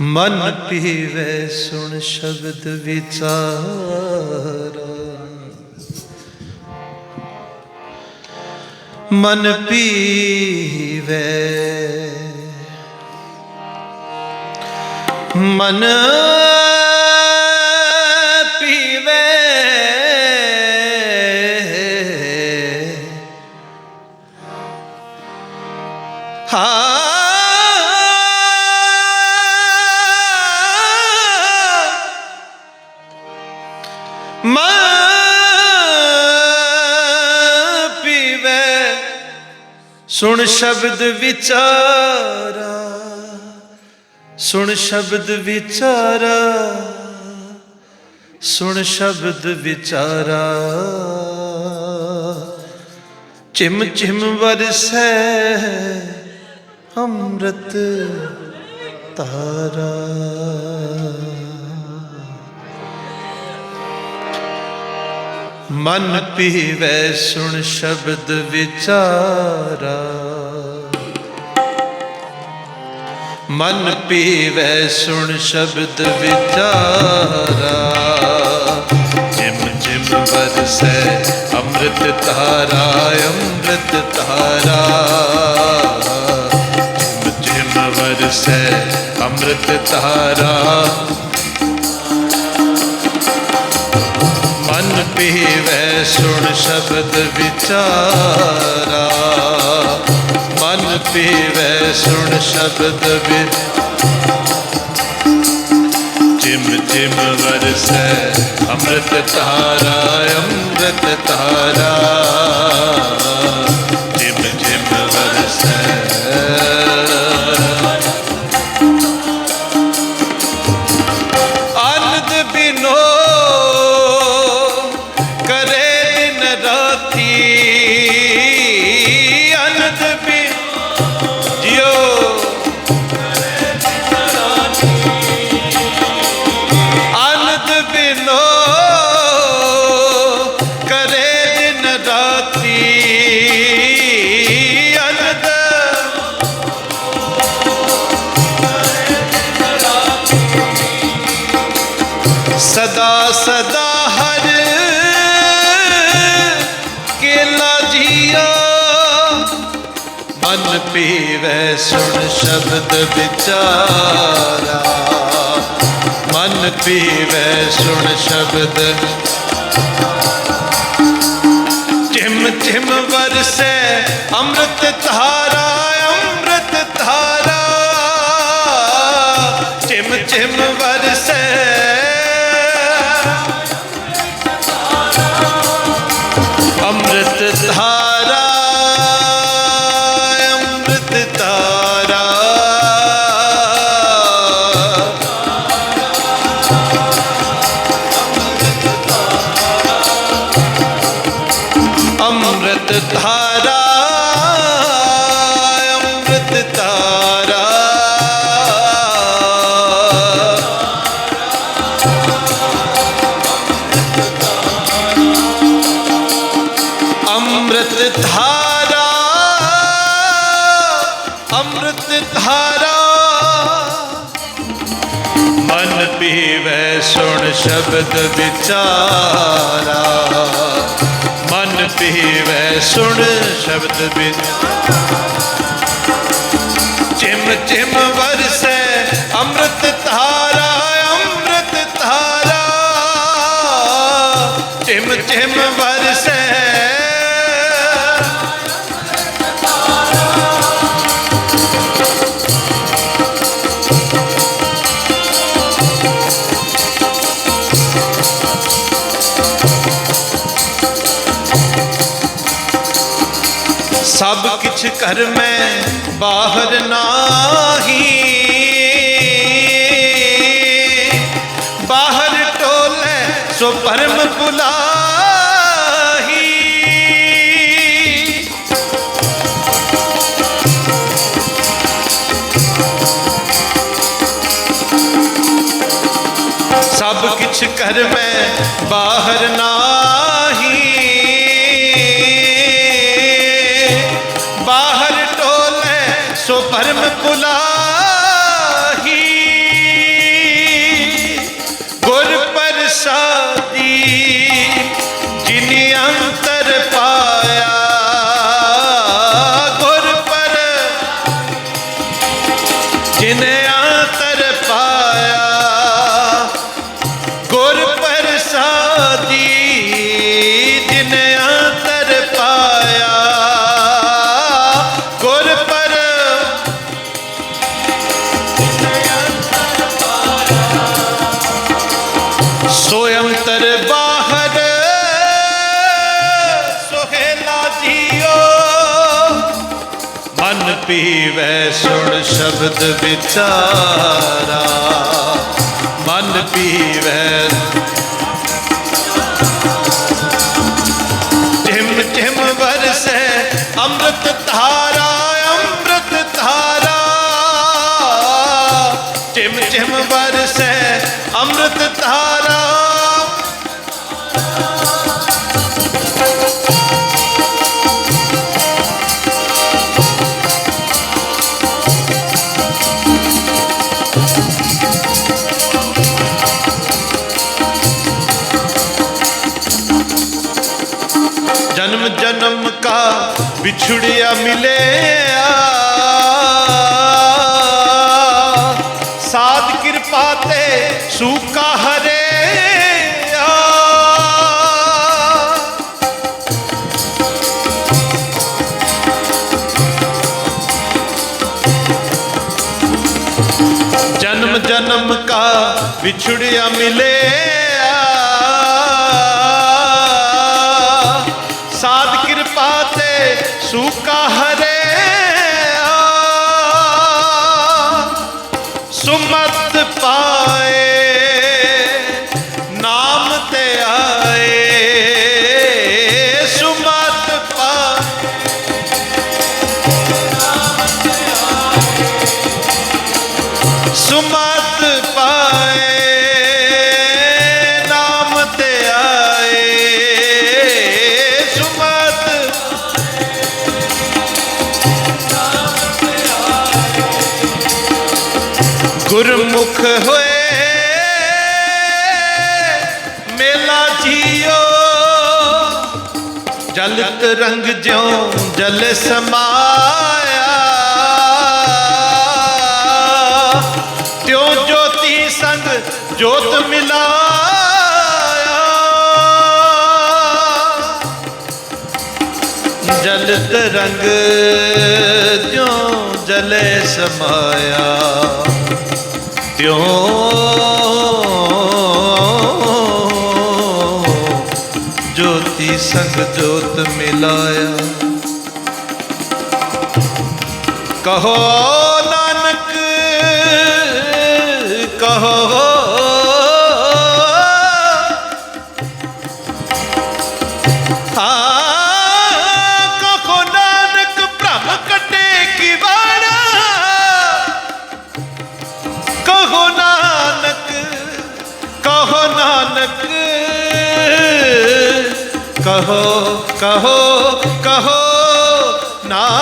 ਮਨ ਪੀਵੇ ਸੁਣ ਸ਼ਬਦ ਵਿਚਾਰਾ। ਮਨ ਪੀਵੇ। ਮਨ ਸੁਣ ਸ਼ਬਦ ਵਿਚਾਰਾ ਸੁਣ ਸ਼ਬਦ ਵਿਚਾਰਾ ਸੁਣ ਸ਼ਬਦ ਵਿਚਾਰਾ। ਚਿਮ ਚਿਮ ਵਰਸੈ ਅੰਮ੍ਰਿਤ ਤਾਰਾ। ਮਨ ਪੀਵੇ ਸੁਣ ਸ਼ਬਦ ਵਿਚਾਰਾ। ਮਨ ਪੀਵੇ ਸੁਣ ਸ਼ਬਦ ਵਿਚਾਰਾ। ਜਿਮ ਜਿਮ ਵਰਸੈ ਅੰਮ੍ਰਿਤ ਧਾਰਾ ਅੰਮ੍ਰਿਤ ਧਾਰਾ। ਜਿਮ ਜਿਮ ਵਰਸੈ ਅੰਮ੍ਰਿਤ ਧਾਰਾ। ਪੀਵੇ ਸੁਣ ਸ਼ਬਦ ਵਿਚਾਰਾ। ਮਨ ਪੀਵੇ ਸੁਣ ਸ਼ਬਦ ਵਿੱਚ। ਜਿਮ ਜਿਮ ਵਰਸੈ ਅੰਮ੍ਰਿਤ ਧਾਰਾ ਅੰਮ੍ਰਿਤ ਧਾਰਾ। ਪੀਵੇ ਸੁਣ ਸ਼ਬਦ ਵਿਚਾਰਾ। ਮਨ ਪੀਵੇ ਸੁਣ ਸ਼ਬਦ। ਚਿਮ ਚਿਮ ਵਰਸੈ ਅੰਮ੍ਰਿਤ ਧਾਰਾ ਅੰਮ੍ਰਿਤ ਧਾਰਾ। ਚਿਮ ਚਿਮ ਵਰਸੈ ਅੰਮ੍ਰਿਤ ਧਾਰਾ ਅੰਮ੍ਰਿਤ ਧਾਰਾ। ਅੰਮ੍ਰਿਤ ਧਾਰਾ ਅੰਮ੍ਰਿਤ ਧਾਰਾ। ਮਨ ਪੀਵੇ ਸੁਣ ਸ਼ਬਦ ਵਿਚਾਰਾ। ਪੀਵੇ ਸੁਣ ਸ਼ਬਦ ਵਿੱਚ ਚਿਮ ਚਿਮ ਵਰਸੈ ਅੰਮ੍ਰਿਤ ਧਾਰਾ ਅੰਮ੍ਰਿਤ ਧਾਰਾ। ਚਿਮ ਚਿਮ ਵਰਸੈ ਸਭ ਕਿਛ ਕਰ ਮੈਂ ਬਾਹਰ ਨਾਹੀ। ਬਾਹਰ ਟੋਲੇ ਸੋ ਪਰਮ ਪੁਲਾਹੀ ਸਭ ਕਿਛ ਕਰ ਮੈਂ ਬਾਹਰ ਨਾ ਪਰਮ ਕੁਲਾਹੀ ਗੁਰ ਪ੍ਰਸਾਦੀ ਸੁਣ ਸ਼ਬਦ ਵਿਚਾਰਾ, ਮਨ ਪੀਵੈ। ਝਿਮ ਝਿਮ ਵਰਸੈ ਅੰਮ੍ਰਿਤ ਧਾਰਾ ਅੰਮ੍ਰਿਤ ਧਾਰਾ। ਝਿਮ ਝਿਮ ਵਰਸੈ ਅੰਮ੍ਰਿਤ ਧਾਰਾ। ਵਿਛੜਿਆ ਮਿਲਿਆ ਸਾਧ ਕਿਰਪਾ ਤੇ ਸੂਕਾ ਹਰੇ ਜਨਮ ਜਨਮ ਕਾ ਵਿਛੜਿਆ ਮਿਲੇ Jesús. ਗੁਰਮੁਖ ਹੋਏ, ਮੇਲਾ ਜੀਓ। ਜਲਤ ਰੰਗ ਜਿਉ ਜਲ ਸਮਾਇਆ। ਤਿਉ ਜੋਤੀ ਸੰਗ ਜੋਤ ਮਿਲਾਇਆ। ਜਲਤ ਰੰਗ ਜਿਉ ਜਲ ਸਮਾਇਆ। ਤਿਉ ਜੋਤੀ ਸੰਗ ਜੋਤ ਮਿਲਾਇਆ। ਕਹੋ ਨਾਨਕ ਕਹੋ ਕਹੋ ਕਹੋ ਕਹੋ ਨਾਨਕ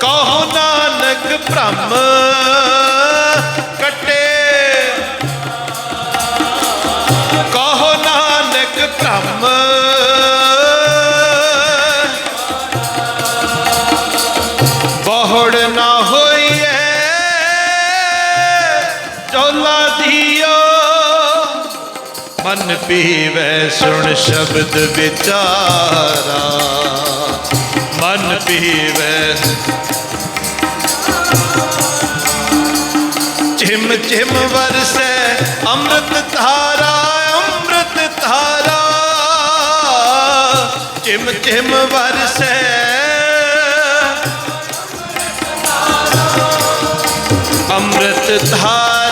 ਕਹੋ ਨਾਨਕ ਭ੍ਰਮ ਮਨ ਪੀਵੈ, ਸੁਣ ਸ਼ਬਦ ਵਿਚਾਰਾ। ਮਨ ਪੀਵੈ। ਝਿਮ ਝਿਮ ਵਰਸੈ, ਅੰਮ੍ਰਿਤ ਧਾਰਾ ਅੰਮ੍ਰਿਤ ਧਾਰਾ। ਝਿਮ ਝਿਮ ਵਰਸੈ। ਅੰਮ੍ਰਿਤ ਧਾਰਾ।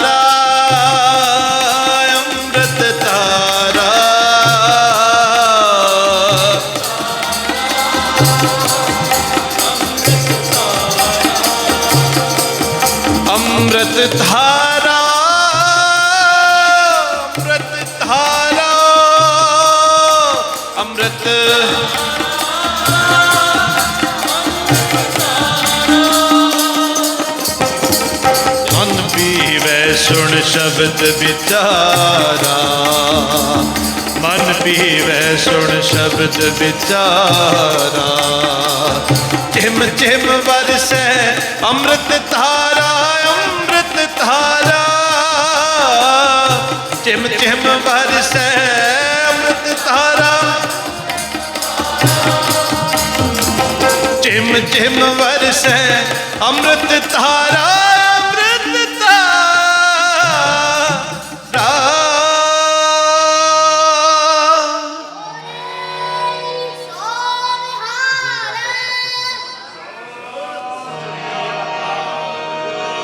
ਅੰਮ੍ਰਿਤ ਧਾਰਾ ਅੰਮ੍ਰਿਤ ਧਾਰਾ, ਅੰਮ੍ਰਿਤ ਮਨ ਪੀਵੈ ਸੁਣ ਸ਼ਬਦ ਵਿਚਾਰਾ, ਮਨ ਪੀਵੈ ਸੁਣ ਸ਼ਬਦ ਵਿਚਾਰਾ। ਚਿਮ ਚਿਮ ਵਰਸੈ ਅੰਮ੍ਰਿਤ ਧਾਰਾ ਚਿਮ ਚਿਮ ਵਰਸੈ ਅੰਮ੍ਰਿਤ ਧਾਰਾ ਚਿਮ ਚਿਮ ਵਰਸੈ ਅੰਮ੍ਰਿਤ ਧਾਰਾ